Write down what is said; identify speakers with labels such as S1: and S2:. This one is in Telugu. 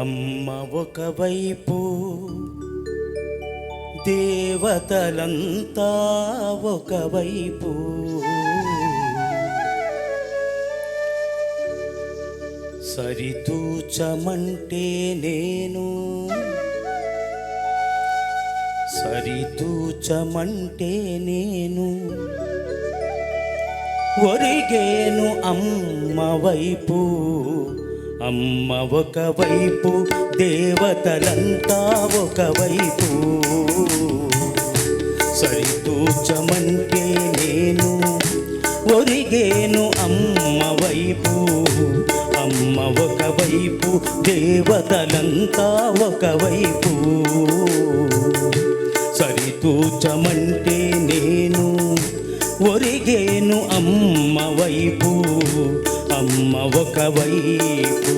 S1: అమ్మ ఒకవైపు దేవతలంతా ఒకవైపు. సరితూచమంటే నేను సరితూచమంటే నేను. ఒరిగేను అమ్మ వైపు. అమ్మ ఒకవైపు దేవతలంతా ఒకవైపు. సరితూచమంటే నేను ఒరిగేను అమ్మ వైపు. అమ్మ ఒకవైపు దేవతలంతా ఒకవైపు. సరితూచమంటే నేను ఒరిగేను అమ్మ వైపు అమ్మ ఒకవైపు